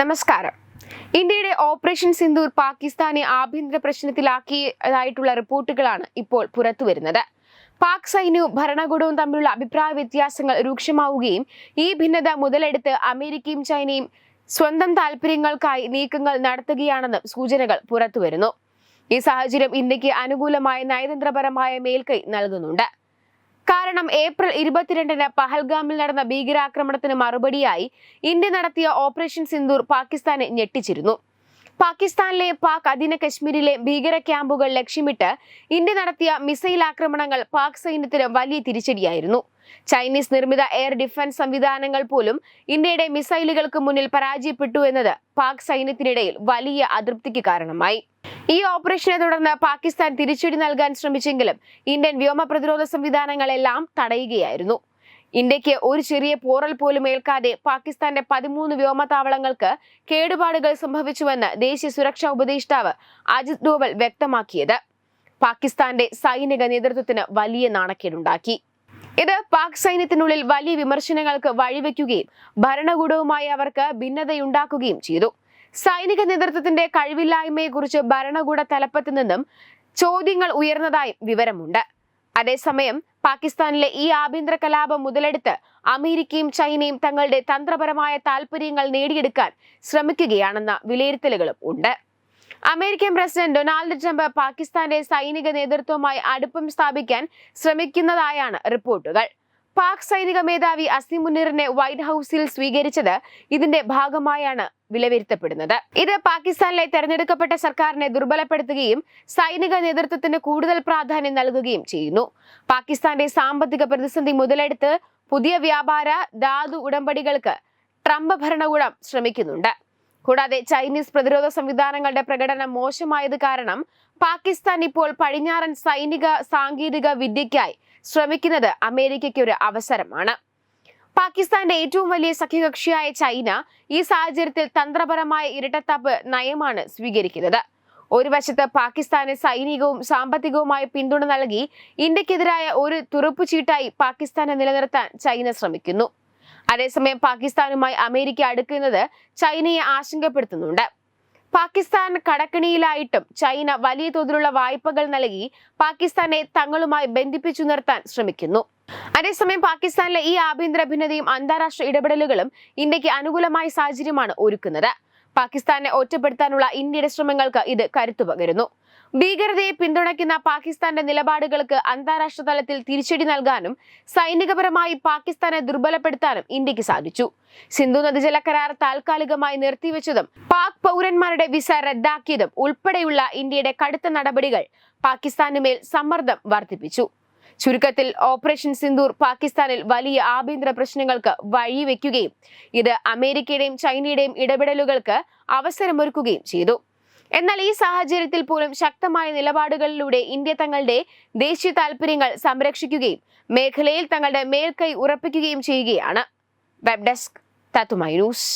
നമസ്കാരം. ഇന്ത്യയുടെ ഓപ്പറേഷൻ സിന്ദൂർ പാകിസ്ഥാനെ ആഭ്യന്തര പ്രശ്നത്തിലാക്കിയതായിട്ടുള്ള റിപ്പോർട്ടുകളാണ് ഇപ്പോൾ പുറത്തുവരുന്നത്. പാക് സൈന്യവും ഭരണകൂടവും തമ്മിലുള്ള അഭിപ്രായ വ്യത്യാസങ്ങൾ രൂക്ഷമാവുകയും ഈ ഭിന്നത മുതലെടുത്ത് അമേരിക്കയും ചൈനയും സ്വന്തം താല്പര്യങ്ങൾക്കായി നീക്കങ്ങൾ നടത്തുകയാണെന്ന് സൂചനകൾ പുറത്തുവരുന്നു. ഈ സാഹചര്യം ഇന്ത്യയ്ക്ക് അനുകൂലമായ നയതന്ത്രപരമായ മേൽക്കൈ നൽകുന്നുണ്ട്. കാരണം ഏപ്രിൽ ഇരുപത്തിരണ്ടിന് പഹൽഗാമിൽ നടന്ന ഭീകരാക്രമണത്തിന് മറുപടിയായി ഇന്ത്യ നടത്തിയ ഓപ്പറേഷൻ സിന്ദൂർ പാകിസ്ഥാനെ ഞെട്ടിച്ചിരുന്നു. പാകിസ്ഥാനിലെ പാക് അധീന കശ്മീരിലെ ഭീകര ക്യാമ്പുകൾ ലക്ഷ്യമിട്ട് ഇന്ത്യ നടത്തിയ മിസൈൽ ആക്രമണങ്ങൾ പാക് സൈന്യത്തിന് വലിയ തിരിച്ചടിയായിരുന്നു. ചൈനീസ് നിർമ്മിത എയർ ഡിഫൻസ് സംവിധാനങ്ങൾ പോലും ഇന്ത്യയുടെ മിസൈലുകൾക്ക് മുന്നിൽ പരാജയപ്പെട്ടു എന്നത് പാക് സൈന്യത്തിനിടയിൽ വലിയ അതൃപ്തിക്ക് കാരണമായി. ഈ ഓപ്പറേഷനെ തുടർന്ന് പാകിസ്ഥാൻ തിരിച്ചടി നൽകാൻ ശ്രമിച്ചെങ്കിലും ഇന്ത്യൻ വ്യോമ പ്രതിരോധ സംവിധാനങ്ങളെല്ലാം തടയുകയായിരുന്നു. ഇന്ത്യയ്ക്ക് ഒരു ചെറിയ പോറൽ പോലും ഏൽക്കാതെ പാകിസ്ഥാന്റെ പതിമൂന്ന് വ്യോമതാവളങ്ങൾക്ക് കേടുപാടുകൾ സംഭവിച്ചുവെന്ന് ദേശീയ സുരക്ഷാ ഉപദേഷ്ടാവ് അജിത് ഡോവൽ വ്യക്തമാക്കിയത്. പാകിസ്ഥാന്റെ സൈനിക നേതൃത്വത്തിന് വലിയ നാണക്കേടുണ്ടാക്കി. ഇത് പാക് സൈന്യത്തിനുള്ളിൽ വലിയ വിമർശനങ്ങൾക്ക് വഴിവെക്കുകയും ഭരണകൂടവുമായി അവർക്ക് ഭിന്നതയുണ്ടാക്കുകയും ചെയ്തു. സൈനിക നേതൃത്വത്തിന്റെ കഴിവില്ലായ്മയെക്കുറിച്ച് ഭരണകൂട തലപ്പത്ത് നിന്നും ചോദ്യങ്ങൾ ഉയർന്നതായും വിവരമുണ്ട്. അതേസമയം പാകിസ്ഥാനിലെ ഈ ആഭ്യന്തര കലാപം മുതലെടുത്ത് അമേരിക്കയും ചൈനയും തങ്ങളുടെ തന്ത്രപരമായ താൽപര്യങ്ങൾ നേടിയെടുക്കാൻ ശ്രമിക്കുകയാണെന്ന വിലയിരുത്തലുകളും ഉണ്ട്. അമേരിക്കൻ പ്രസിഡന്റ് ഡൊണാൾഡ് ട്രംപ് പാകിസ്ഥാന്റെ സൈനിക നേതൃത്വവുമായി അടുപ്പം സ്ഥാപിക്കാൻ ശ്രമിക്കുന്നതായാണ് റിപ്പോർട്ടുകൾ. പാക് സൈനിക മേധാവി അസീം മുനീറിനെ വൈറ്റ് ഹൌസിൽ സ്വീകരിച്ചത് ഇതിന്റെ ഭാഗമായാണ് വിലയിരുത്തപ്പെടുന്നത് ഇത് പാകിസ്ഥാനിലെ തെരഞ്ഞെടുക്കപ്പെട്ട സർക്കാരിനെ ദുർബലപ്പെടുത്തുകയും സൈനിക നേതൃത്വത്തിന് കൂടുതൽ പ്രാധാന്യം നൽകുകയും ചെയ്യുന്നു. പാകിസ്ഥാന്റെ സാമ്പത്തിക പ്രതിസന്ധി മുതലെടുത്ത് പുതിയ വ്യാപാര ധാതു ഉടമ്പടികൾക്ക് ട്രംപ് ഭരണകൂടം ശ്രമിക്കുന്നുണ്ട്. കൂടാതെ ചൈനീസ് പ്രതിരോധ സംവിധാനങ്ങളുടെ പ്രകടനം മോശമായത് കാരണം പാകിസ്ഥാൻ ഇപ്പോൾ പടിഞ്ഞാറൻ സൈനിക സാങ്കേതിക വിദ്യയ്ക്കായി ശ്രമിക്കുന്നത് അമേരിക്കയ്ക്ക് ഒരു അവസരമാണ്. പാകിസ്ഥാന്റെ ഏറ്റവും വലിയ സഖ്യകക്ഷിയായ ചൈന ഈ സാഹചര്യത്തിൽ തന്ത്രപരമായ ഇരട്ടത്താപ്പ് നയമാണ് സ്വീകരിക്കുന്നത്. ഒരു വശത്ത് പാകിസ്ഥാന് സൈനികവും സാമ്പത്തികവുമായ പിന്തുണ നൽകി ഇന്ത്യക്കെതിരായ ഒരു തുറപ്പുചീട്ടായി പാകിസ്ഥാനെ നിലനിർത്താൻ ചൈന ശ്രമിക്കുന്നു. അതേസമയം പാകിസ്ഥാനുമായി അമേരിക്ക അടുക്കുന്നത് ചൈനയെ ആശങ്കപ്പെടുത്തുന്നുണ്ട്. പാകിസ്ഥാൻ കടക്കണിയിലായിട്ടും ചൈന വലിയ തോതിലുള്ള വായ്പകൾ നൽകി പാകിസ്ഥാനെ തങ്ങളുമായി ബന്ധിപ്പിച്ചു നിർത്താൻ ശ്രമിക്കുന്നു. അതേസമയം പാകിസ്ഥാനിലെ ഈ ആഭ്യന്തര ഭിന്നതയും അന്താരാഷ്ട്ര ഇടപെടലുകളും ഇന്ത്യയ്ക്ക് അനുകൂലമായ സാഹചര്യമാണ് ഒരുക്കുന്നത്. പാകിസ്ഥാനെ ഒറ്റപ്പെടുത്താനുള്ള ഇന്ത്യയുടെ ശ്രമങ്ങൾക്ക് ഇത് കരുത്തു പകരുന്നു. ഭീകരതയെ പിന്തുണയ്ക്കുന്ന പാകിസ്ഥാന്റെ നിലപാടുകൾക്ക് അന്താരാഷ്ട്ര തലത്തിൽ തിരിച്ചടി നൽകാനും സൈനികപരമായി പാകിസ്ഥാനെ ദുർബലപ്പെടുത്താനും ഇന്ത്യയ്ക്ക് സാധിച്ചു. സിന്ധു നദീജല കരാർ താൽക്കാലികമായി നിർത്തിവെച്ചതും പാക് പൗരന്മാരുടെ വിസ റദ്ദാക്കിയതും ഉൾപ്പെടെയുള്ള ഇന്ത്യയുടെ കടുത്ത നടപടികൾ പാകിസ്ഥാനുമേൽ സമ്മർദ്ദം വർദ്ധിപ്പിച്ചു. ചുരുക്കത്തിൽ ഓപ്പറേഷൻ സിന്ദൂർ പാകിസ്ഥാനിൽ വലിയ ആഭ്യന്തര പ്രശ്നങ്ങൾക്ക് വഴിവെക്കുകയും ഇത് അമേരിക്കയുടെയും ചൈനയുടെയും ഇടപെടലുകൾക്ക് അവസരമൊരുക്കുകയും ചെയ്തു. എന്നാൽ ഈ സാഹചര്യത്തിൽ പോലും ശക്തമായ നിലപാടുകളിലൂടെ ഇന്ത്യ തങ്ങളുടെ ദേശീയ താൽപര്യങ്ങൾ സംരക്ഷിക്കുകയും മേഖലയിൽ തങ്ങളുടെ മേൽക്കൈ ഉറപ്പിക്കുകയും ചെയ്യുകയാണ്. വെബ് ഡെസ്ക് തത്തുമൈ ന്യൂസ്